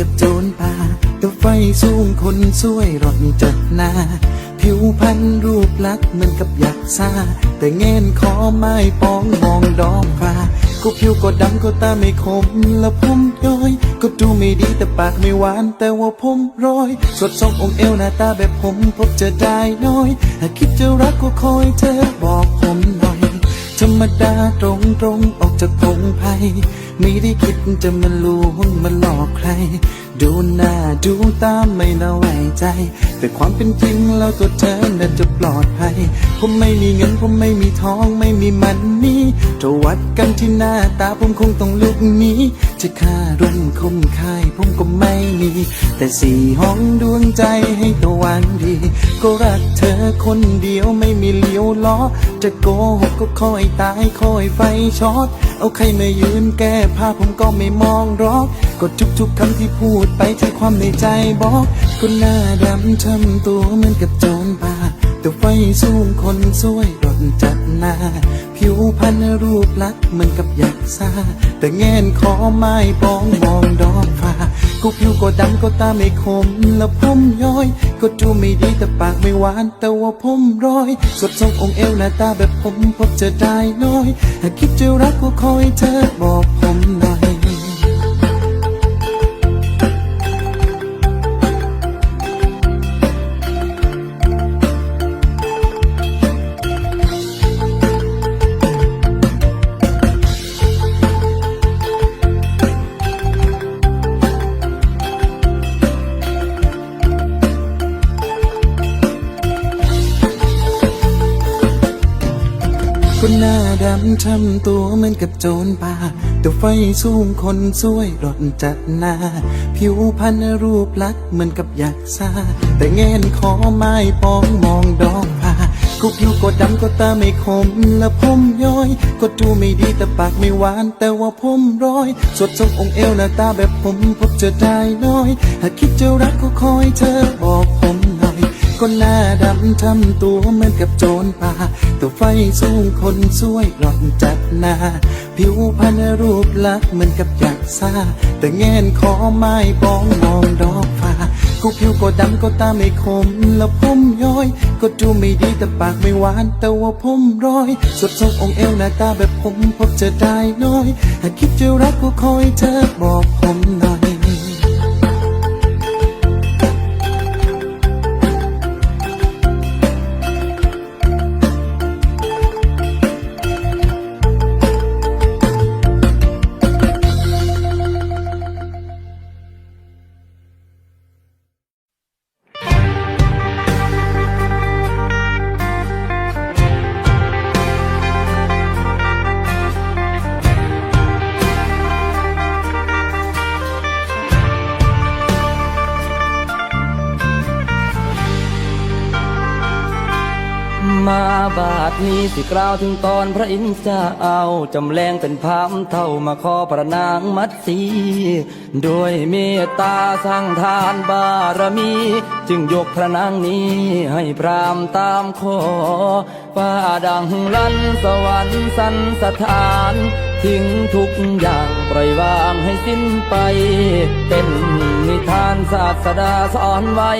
กับโจรป่าตัวไฟสูงคนสวยรถจัดหนาผิวพรรณรูปลักษณ์เหมือนกับยักษ์ซาแต่เงินขอไม้ปองมองดอกฟ้าก็ผิวก็ดำก็ตาไม่คมและผมย้อย ก็ดูไม่ดีแต่ปากไม่หวานแต่ว่าผมร้อย สดทรงองค์เอวหน้าตาแบบผมพบเจอได้น้อยถ้าคิดจะรักก็คอยเธอบอกผมหน่อย ธรรมดาตรง ตรงออกจากพงไพ่ไม่ได้คิดจะมาลวงมาหลอกใคร ดูหน้าดูตาไม่น่าไว้ใจ แต่ความเป็นจริงแล้วตัวเธอน่าจะปลอดภัย ผมไม่มีเงินผมไม่มีทองไม่มีมันนี่ถ้าวัดกันที่หน้าตาผมคงต้องลุกหนี้จะค่าร่นคมค่ายผมก็ไม่มี แต่สี่ห้องดวงใจให้ตะวันดี ก็รักเธอคนเดียวไม่มีเลี้ยวล้อ จะโกหกก็คอยตายคอยไฟช็อตเอาใครมายืนแก้ผ้าผมก็ไม่มองรอกก็ทุกๆคำที่พูดไปใช่ความในใจบอกก็หน้าดำทำตัวเหมือนกับโจรป่าแต่ไฟสูงคนสวยรถจัดหน้า ผิวพรรณรูปลักษณ์เหมือนกับยักษ์ซาแต่แงนขอไม้ปองมองดอกฟ้าก็ผิวก็ดำก็ตาไม่คมแล้วผมย้อย ก็ดูไม่ดีแต่ปากไม่หวาน แต่ว่าผมร้อย สดทรงองค์เอวหน้าตาแบบผมพบเจอได้น้อยถ้าคิดจะรักก็คอยเธอบอกผมหน่อย ดำทำตัวเหมือนกับโจรป่าแต่ไฟสูงคนสวยรถจัดหน้า ผิวพรรณรูปลักษณ์เหมือนกับยักษ์ซาแต่เงินขอไม้ปองมองดอกผ้าก็ผิวก็ดำก็ตาไม่คมและผมย้อย ก็ดูไม่ดีแต่ปากไม่หวาน แต่ว่าผมร้อย สดทรงองค์เอวหน้าตาแบบผมพบเจอได้น้อย หากคิดจะรักก็คอยเธอบอกผม หน่อยก็หน้าดำทำตัวเหมือนกับโจรป่าตัวไฟสูงคนสวยรอนจัดหน้าผิวพรรณรูปลักษณ์เหมือนกับยักษ์ซาแต่เงินขอไม้ปองมองดอกฟ้าก็ผิวก็ดำก็ตาไม่คมแล้วผมย้อย ก็ดูไม่ดีแต่ปากไม่หวานแต่ว่าผมร้อย สดทรงองเอวหน้าตาแบบผมพบเจอได้น้อย หากคิดจะรักก็คอยเธอบอกผมหน่อย สิกล่าวถึงตอนพระอินทร์จะเอาจำแรงเป็นพามเท่ามาขอพระนางมัดสีด้วยเมตตาสร้างทานบารมี จึงยกพระนางนี้ให้พรามตามขอฟ้าดังลั่นสวรรค์สันสถานทิ้งทุกอย่างปล่อยวางให้สิ้นไป เป็นนิทานศาสดาสอนไว้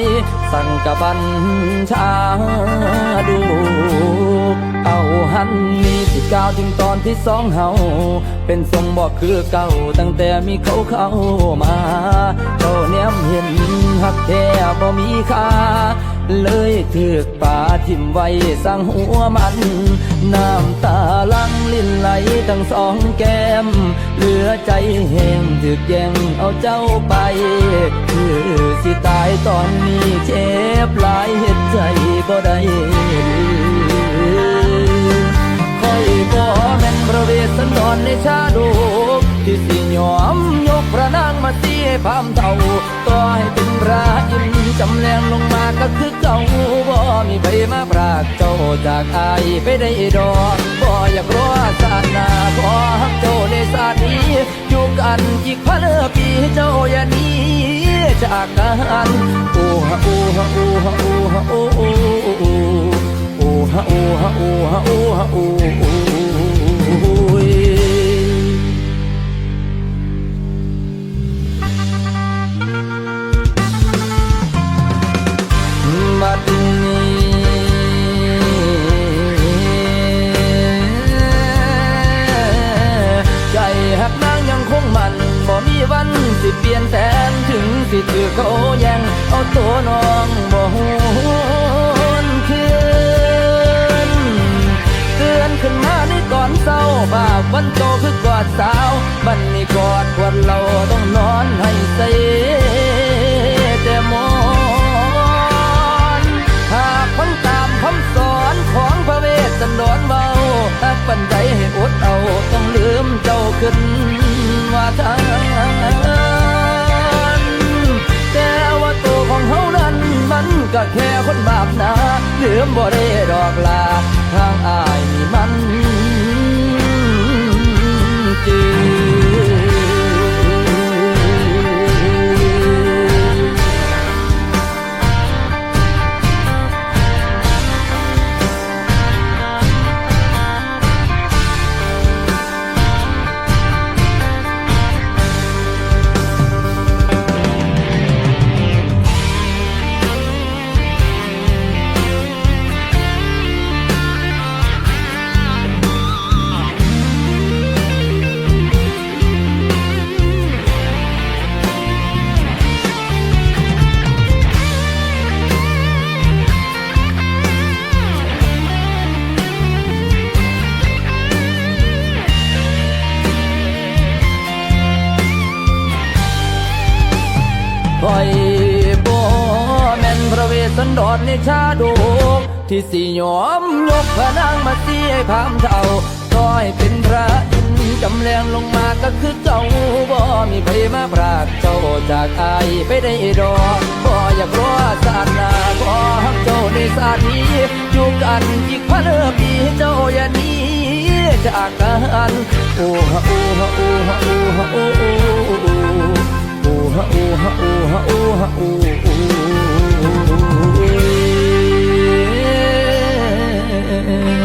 สั่งกับบัญชาดู เอาหันนี้ที่ก้าวถึงตอนที่สองเฮาเป็นทรงบอกคือเก่าตั้งแต่มีเขาเข้ามาเจ้าเนียมเห็นหักแท้บ่มีค่าเลยถือกป่าทิ่มไว้สั่งหัวมัน น้ำตาลังลิ้นไหลทั้งสองแก้ม เหลือใจแห้งถือกแย่งเอาเจ้าไป คือสิตายตอนนี้เจ็บหลายเหตุใจบ่ได้คอย แม่นพระเวสสันดรในชาดกที่สิยอมยกพระนางมาเสียพามเท่าต่อให้เป็นพระอินจำแรงลงมาก็คือเก่าบ่มีใครมาปรากเจ้าจากอายไปได้ดอกบ่อยากรอศาสนาขอฮักเจ้าในศาสนี้อยู่กันอีกพันปีเจ้าอย่านี้จากกันโอ้ฮะโอ้ฮะโอ้ฮะโอ้ฮะโอ้โอ้โอ้โอ้ฮะโอ้ฮะโอ้ฮะโอ้ฮะโอ้ มเจ้าขึ้นว่าทานแต่ว่าตัวของเฮานั้นมันก็แค่คนบาปนะลืมบ่ได้ดอกลาทางอายนี่มัน ในชาดกที่สิยอมยกพระนางมาเสียพามเท่าต้อยเป็นพระอินจำแรงลงมาก็คือเจ้าบ่มีใครมาพรากเจ้าจากอายไปได้ดอกบ่อยากรอศาสนาขอฮักเจ้าในศาสนี้อยู่กันอีกพันปีเจ้าอย่านี้จากกันโอ้ฮะโอ้ฮะโอ้ฮะโอ้ฮะโอ้โอ้โอ้ ooh ha ooh ha ooh ha ooh ha ooh her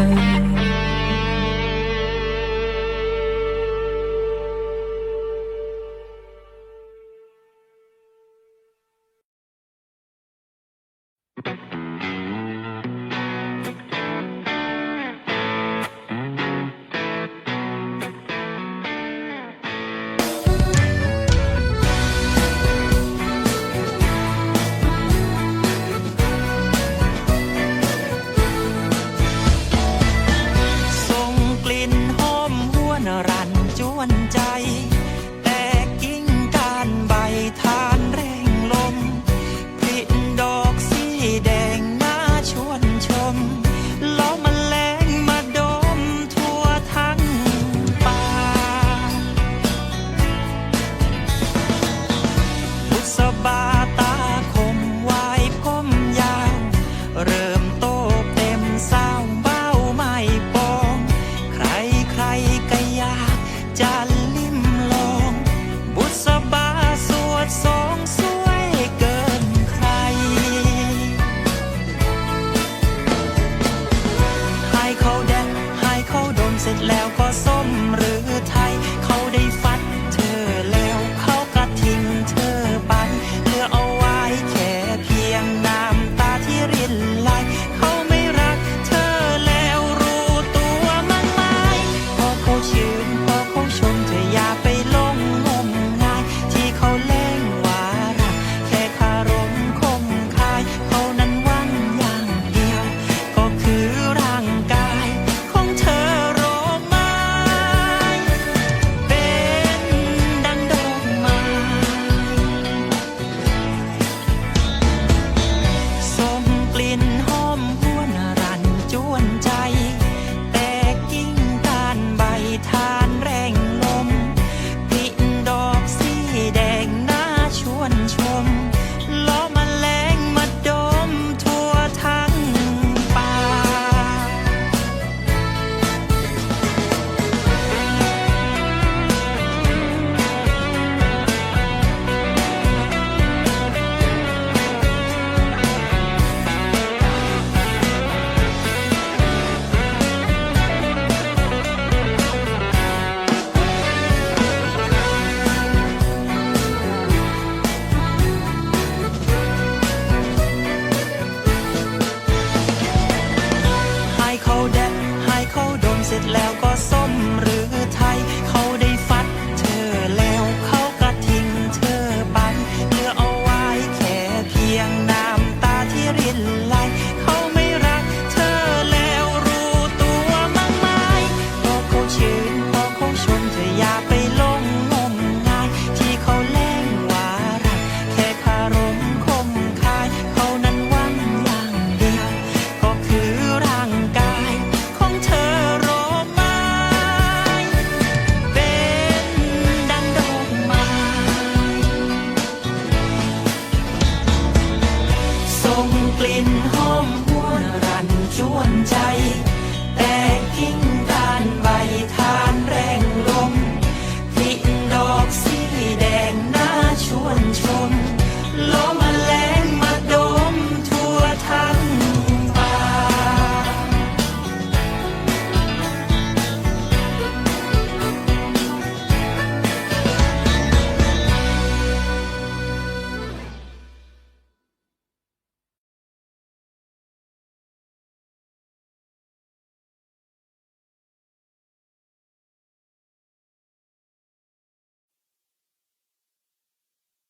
วน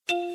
จ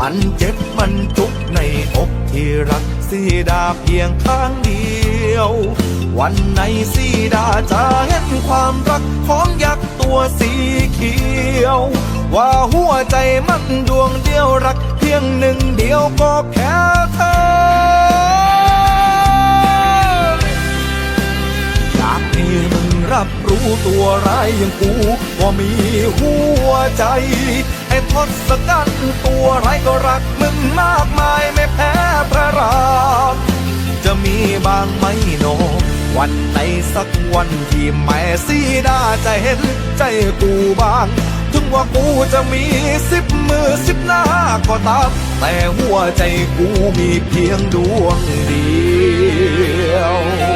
มันเจ็บมันจุกในอกที่รักสีดาเพียงข้างเดียว วันไหนสีดาจะเห็นความรักของยักษ์ตัวสีเขียว ว่าหัวใจมันดวงเดียวรักเพียงหนึ่งเดียวก็แค่เธอ รับรู้ตัวร้ายอย่างกูว่ามีหัวใจ ไอ้ทศกัณฐ์ตัวร้ายก็รักมึงมากมายไม่แพ้พระรามจะมีบางไหมโน วันไหนสักวันที่แม่สีดาจะเห็นใจกูบ้าง ถึงว่ากูจะมีสิบมือสิบหน้าก็ตาม แต่หัวใจกูมีเพียงดวงเดียว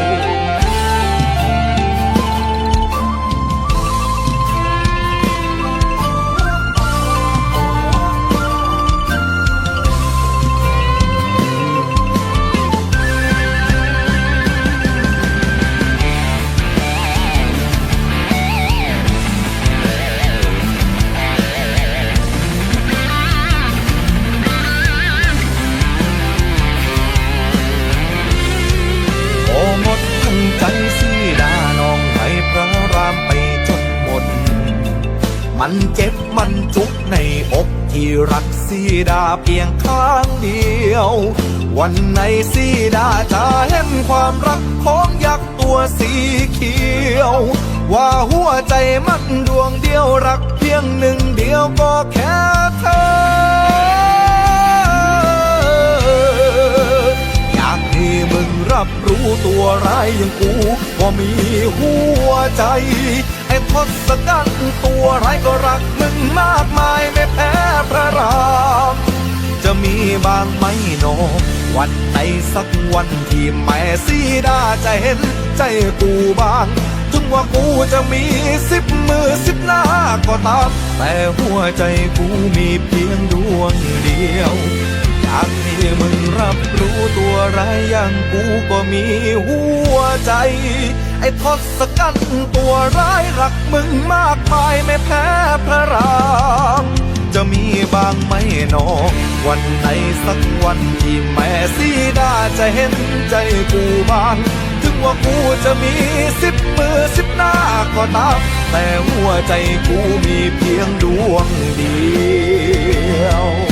เจ็บมันจุกในอกที่รักสีดาเพียงข้างเดียว วันไหนสีดาจะเห็นความรักของยักษ์ตัวสีเขียว ว่าหัวใจมันดวงเดียวรักเพียงหนึ่งเดียวก็แค่เธอ อยากให้มึงรับรู้ตัวร้ายอย่างกูว่ามีหัวใจ ไอ้ทศกัณฐ์ตัวร้ายก็รักมึงมากมายไม่แพ้พระราม จะมีบางไหมโน วันไหนสักวันที่แม่สีดาจะเห็นใจกูบ้าง ถึงว่ากูจะมีสิบมือสิบหน้าก็ตาม แต่หัวใจกูมีเพียงดวงเดียวากให้มึงรับรู้ตัวร้ายอย่างกูก็มีหัวใจ ไอ้ทศกัณฐ์ตัวร้ายรักมึงมากมายไม่แพ้พระรามจะมีบางไหมหนอวันไหนสักวันที่แม่สีดาจะเห็นใจกูบ้าง ถึงว่ากูจะมีสิบมือสิบหน้าก็ตาม แต่หัวใจกูมีเพียงดวงเดียว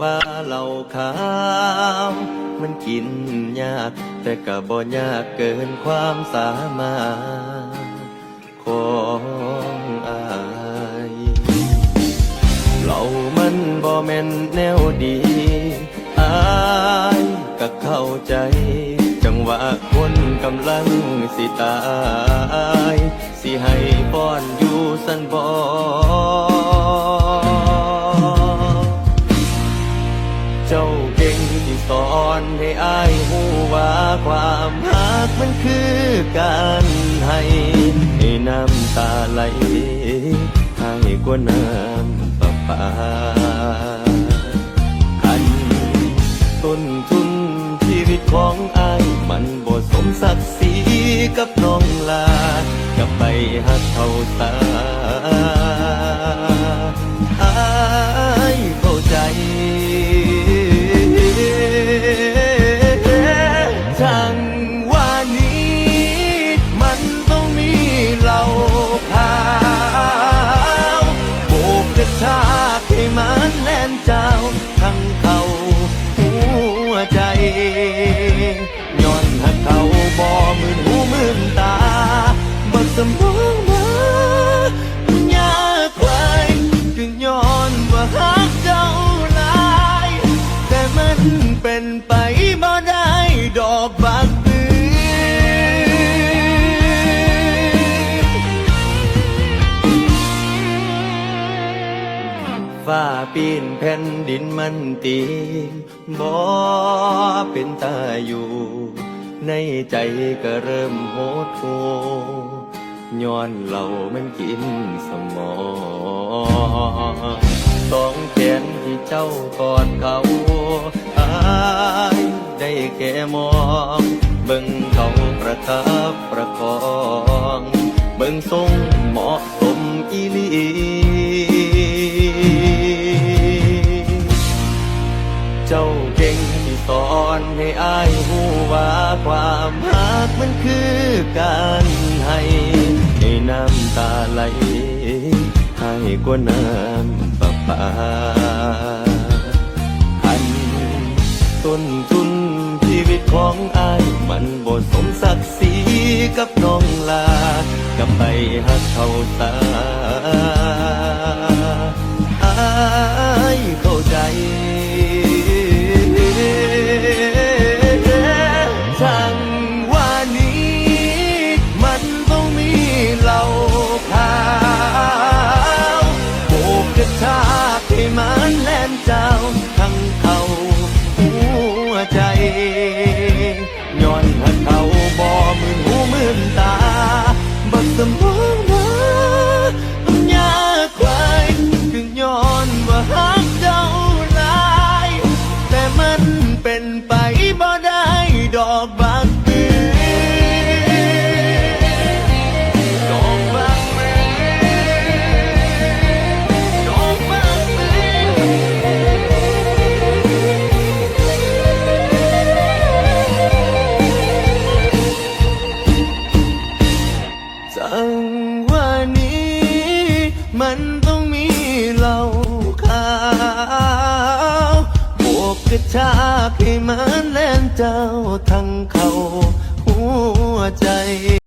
ว่าเราขาวมันกินยาก แต่ก็บ่ยากเกินความสามารถของอายเรามันบ่แม่นแนวดีอายก็เข้าใจ จังหวะคนกำลังสิตาย สิให้ป้อนอยู่สันบอ อนให้อายหูว่าความรักมันคือการให้ให้น้ำตาไหลให้กว่าน้ำประปาอันต้นทุนชีวิตของอายมันบ่สมศักดิ์ศรีกับน้องลากับไปหักเขาตา ดินมันตีบ่เป็นตาอยู่ ในใจก็เริ่มโหดหูย้อนเหล่ามันกินสมองสองแขนที่เจ้ากอดเขาอายได้แค่มอง เบิ่งเขาประคับประคอง เบิ่งทรงเหมาะสมอีลี เจ้าเก่งที่สอนให้อายหูว่าความรักมันคือการให้ให้น้ำตาไหลให้กว่าน้ำประปาอันต้นทุนชีวิตของอายมันบ่สมศักดิ์ศรีกับน้องลากับไปหักเขาตา